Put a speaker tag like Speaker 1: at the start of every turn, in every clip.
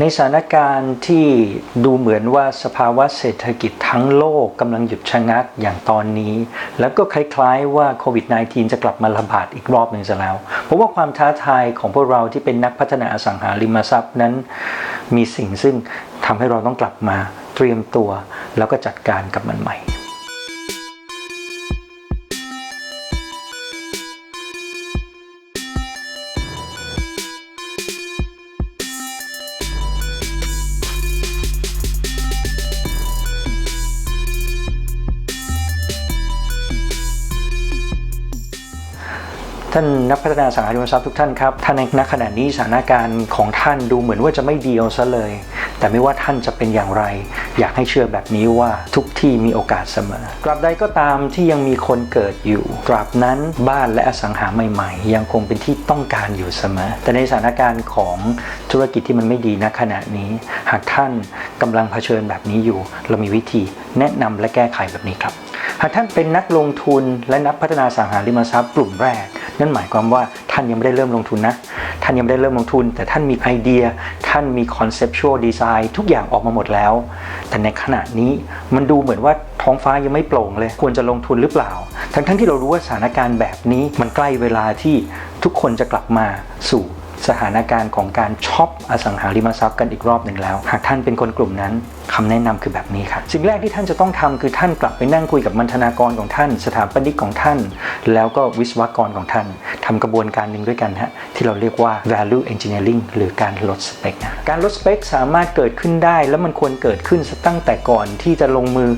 Speaker 1: ในสถานการณ์ที่ดูเหมือนว่าสภาวะเศรษฐกิจทั้งโลกกำลังหยุดชะงักอย่างตอนนี้ แล้วก็คล้ายๆว่าโควิด -19 จะกลับมาระบาดอีกรอบหนึ่งซะแล้ว เพราะว่าความท้าทายของพวกเราที่เป็นนักพัฒนาอสังหาริมทรัพย์นั้น มีสิ่งซึ่งทำให้เราต้องกลับมาเตรียมตัว แล้วก็จัดการกับมันใหม่ ท่านนักพัฒนาสังหาริมทรัพย์ทุกท่านครับท่านในณขณะนี้สถานการณ์ของท่านดูเหมือนว่าจะไม่ดีเอาซะเลย แต่ไม่ว่าท่านจะเป็นอย่างไร อยากให้เชื่อแบบนี้ว่าทุกที่มีโอกาสเสมอ ตราบใดก็ตามที่ยังมีคนเกิดอยู่ ตราบนั้นบ้านและอสังหาใหม่ๆ ยังคงเป็นที่ต้องการอยู่เสมอ แต่ในสถานการณ์ของธุรกิจที่มันไม่ดีณขณะนี้ หากท่านกำลังเผชิญแบบนี้อยู่ เรามีวิธีแนะนำและแก้ไขแบบนี้ครับ หากท่านเป็นนักลงทุนและนักพัฒนาสังหาริมทรัพย์กลุ่มแรก นั่นหมายความว่าท่านยังไม่ได้เริ่มลงทุนนะ ท่านยังไม่ได้เริ่มลงทุน แต่ท่านมีไอเดีย ท่านมีคอนเซปชวลดีไซน์ทุกอย่างออกมาหมดแล้ว แต่ในขณะนี้มันดูเหมือนว่าท้องฟ้ายังไม่โปร่งเลย ควรจะลงทุนหรือเปล่า ทั้งๆที่เรารู้ว่าสถานการณ์แบบนี้มันใกล้เวลาที่ทุกคนจะกลับมาสู่ สถานการณ์ของการช็อปอสังหาริมทรัพย์กันอีกรอบหนึ่งแล้ว หากท่านเป็นคนกลุ่มนั้นคำแนะนำคือแบบนี้ครับสิ่งแรกที่ท่านจะต้องทำคือท่านกลับไปนั่งคุยกับมัณฑนากรของท่าน สถาปนิกของท่าน แล้วก็วิศวกรของท่าน ทำกระบวนการหนึ่งด้วยกันฮะที่เราเรียกว่า value engineering หรือการลดสเปคนะการลดสเปคสามารถเกิดขึ้นได้ แล้วมันควรเกิดขึ้นตั้งแต่ก่อนที่จะลงมือ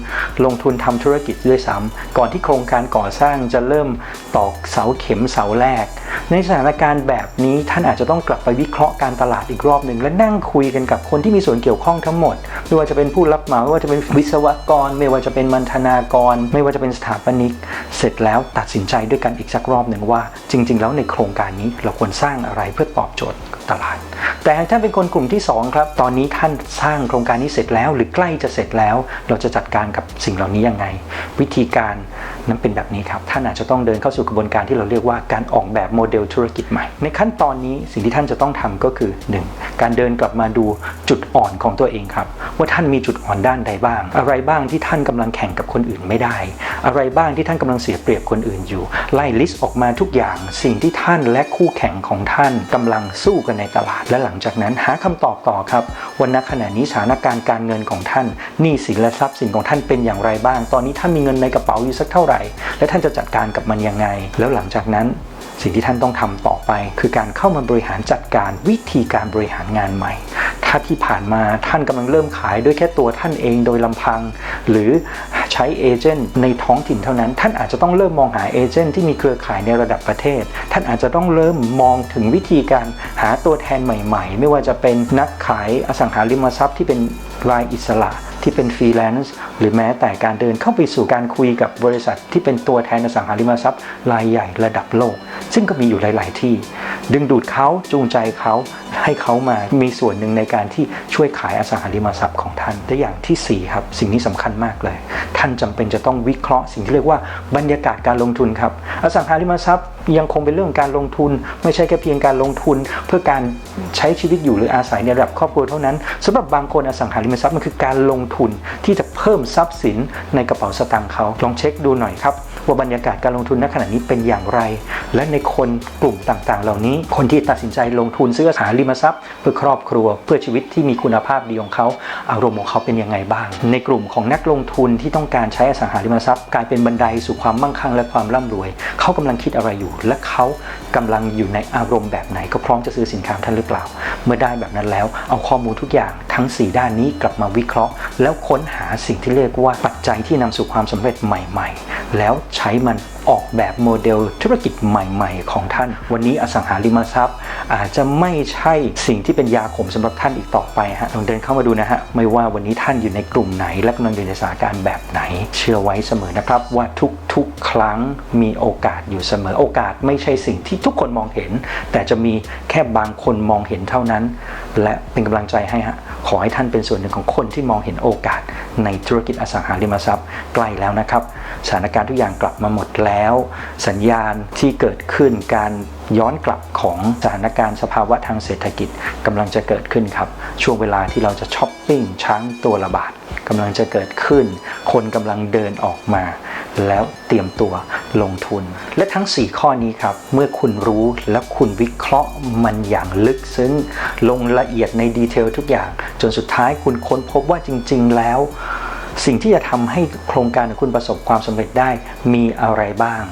Speaker 1: ลงทุนทำธุรกิจด้วยซ้ำก่อนที่โครงการก่อสร้างจะเริ่มตอกเสาเข็มเสาแรก ในสถานการณ์แบบนี้ท่านอาจจะต้องกลับไปวิเคราะห์การตลาดอีกรอบหนึ่งและนั่งคุยกันกับคนที่มีส่วนเกี่ยวข้องทั้งหมดไม่ว่าจะเป็นผู้รับเหมาไม่ว่าจะเป็นวิศวกร ไม่ว่าจะเป็นมันธนากร ไม่ว่าจะเป็นสถาปนิก เสร็จแล้วตัดสินใจด้วยกันอีกสักรอบหนึ่งว่าจริงๆ แล้วในโครงการนี้เราควรสร้างอะไรเพื่อตอบโจทย์ ตลาด แต่หากท่านเป็นคนกลุ่มที่สองครับ ตอนนี้ท่านสร้างโครงการนี้เสร็จแล้ว หรือใกล้จะเสร็จแล้ว เราจะจัดการกับสิ่งเหล่านี้ยังไง วิธีการนั้นเป็นแบบนี้ครับ ท่านอาจจะต้องเดินเข้าสู่กระบวนการที่เราเรียกว่าการออกแบบโมเดลธุรกิจใหม่ ในขั้นตอนนี้สิ่งที่ท่านจะต้องทำก็คือ 1. การเดินกลับมาดูจุดอ่อนของตัวเองครับ ว่าท่านมีจุดอ่อนด้านใดบ้าง อะไรบ้างที่ท่านกำลังแข่งกับคนอื่นไม่ได้ อะไรบ้างที่ท่านกำลังเสียเปรียบคนอื่นอยู่ ไล่ลิสต์ออกมาทุกอย่าง สิ่งที่ท่านและคู่แข่งของท่านกำลังสู้กันในตลาด และหลังจากนั้นหาคำตอบต่อครับวันนักขณะนี้สถานการณ์การเงินของท่านหนี้สินและทรัพย์สินของท่านเป็นอย่างไรบ้าง ตอนนี้ท่านมีเงินในกระเป๋าอยู่สักเท่าไหร่ และท่านจะจัดการกับมันยังไง แล้วหลังจากนั้นสิ่งที่ท่านต้องทำต่อไป คือการเข้ามาบริหารจัดการวิธีการบริหารงานใหม่ ถ้าที่ผ่านมาท่านกำลังเริ่มขายด้วยแค่ตัวท่านเองโดยลำพัง หรือใช้เอเจนต์ในท้องถิ่นเท่านั้น ท่านอาจจะต้องเริ่มมองหาเอเจนต์ที่มีเครือข่ายในระดับประเทศ ท่านอาจจะต้องเริ่มมองถึงวิธีการหาตัวแทนใหม่ ๆ ไม่ว่าจะเป็นนักขายอสังหาริมทรัพย์ที่เป็นรายอิสระที่เป็นฟรีแลนซ์หรือแม้แต่การเดินเข้าไปสู่การคุยกับบริษัทที่เป็นตัวแทนอสังหาริมทรัพย์รายใหญ่ระดับโลก ซึ่งก็มีอยู่หลาย ๆ ที่ ดึงดูดเขาจูงใจเขาให้เขามามีส่วนหนึ่งในการที่ช่วยขายอสังหาริมทรัพย์ของท่านและอย่างที่ 4 ครับ สิ่งนี้สำคัญมากเลย ท่านจำเป็นจะต้องวิเคราะห์สิ่งที่เรียกว่าบรรยากาศการลงทุนครับ อสังหาริมทรัพย์ยังคงเป็นเรื่องการลงทุน ไม่ใช่แค่เพียงการลงทุน เพื่อการใช้ชีวิตอยู่หรืออาศัยในระดับครอบครัวเท่านั้นสำหรับบางคนอสังหาริมทรัพย์มันคือการลงทุนที่จะเพิ่มทรัพย์สินในกระเป๋าสตางค์เขาลองเช็คดูหน่อยครับ ว่าบรรยากาศการลงทุนณขณะนี้เป็นอย่างไร และในคนกลุ่มต่างๆ เหล่านี้ คนที่ตัดสินใจลงทุนซื้ออสังหาริมทรัพย์ เพื่อครอบครัวเพื่อชีวิตที่มีคุณภาพดีของเขา อารมณ์ของเขาเป็นยังไงบ้าง ในกลุ่มของนักลงทุนที่ต้องการใช้อสังหาริมทรัพย์ กลายเป็นบันไดสู่ความมั่งคั่งและความร่ำรวย เขากำลังคิดอะไรอยู่ และเขากำลังอยู่ในอารมณ์แบบไหนก็พร้อมจะซื้อสินค้าท่านหรือเปล่า เมื่อได้แบบนั้นแล้วเอาข้อมูลทุกอย่าง ทั้ง 4 ด้านนี้กลับมาวิเคราะห์ แล้วค้นหาสิ่งที่เรียกว่าปัจจัยที่นำสู่ความสำเร็จใหม่ ๆ แล้วใช้มัน ออกแบบโมเดลธุรกิจใหม่ๆ ของท่าน วันนี้อสังหาริมทรัพย์ อาจจะไม่ใช่สิ่งที่เป็นยาขมสำหรับท่านอีกต่อไปฮะลองเดินเข้ามาดูนะฮะไม่ว่าวันนี้ท่านอยู่ในกลุ่มไหน และกำลังอยู่ในสถานการณ์แบบไหน เชื่อไว้เสมอนะครับว่าทุกๆ ครั้งมีโอกาสอยู่เสมอโอกาสไม่ใช่สิ่งที่ทุกคนมองเห็น แต่จะมีแค่บางคนมองเห็นเท่านั้น และเป็นกำลังใจให้ฮะขอให้ท่านเป็นส่วนหนึ่งของคนที่มองเห็นโอกาส ในธุรกิจอสังหาริมทรัพย์ใกล้แล้วนะครับสถานการณ์ทุกอย่างกลับมาหมดแล้วแล้ว สัญญาณที่เกิดขึ้นการย้อนกลับของสถานการณ์สภาวะทางเศรษฐกิจกำลังจะเกิดขึ้นครับ ช่วงเวลาที่เราจะช้อปปิ้งช้างตัวละบาทกำลังจะเกิดขึ้น คนกำลังเดินออกมา แล้วเตรียมตัวลงทุน และทั้ง 4 ข้อนี้ครับ เมื่อคุณรู้และคุณวิเคราะห์มันอย่างลึกซึ้ง ลงละเอียดในดีเทลทุกอย่าง จนสุดท้ายคุณค้นพบว่าจริง ๆ แล้ว สิ่งที่จะทำให้โครงการของคุณประสบความสำเร็จได้มีอะไรบ้าง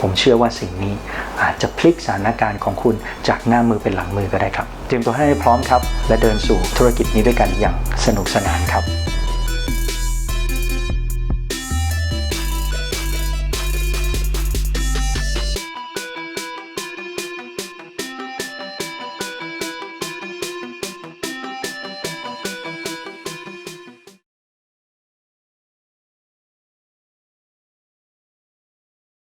Speaker 1: ผมเชื่อว่าสิ่งนี้อาจจะพลิกสถานการณ์ของคุณจากหน้ามือเป็นหลังมือก็ได้ครับ เตรียมตัวให้พร้อมครับ และเดินสู่ธุรกิจนี้ด้วยกันอย่างสนุกสนานครับ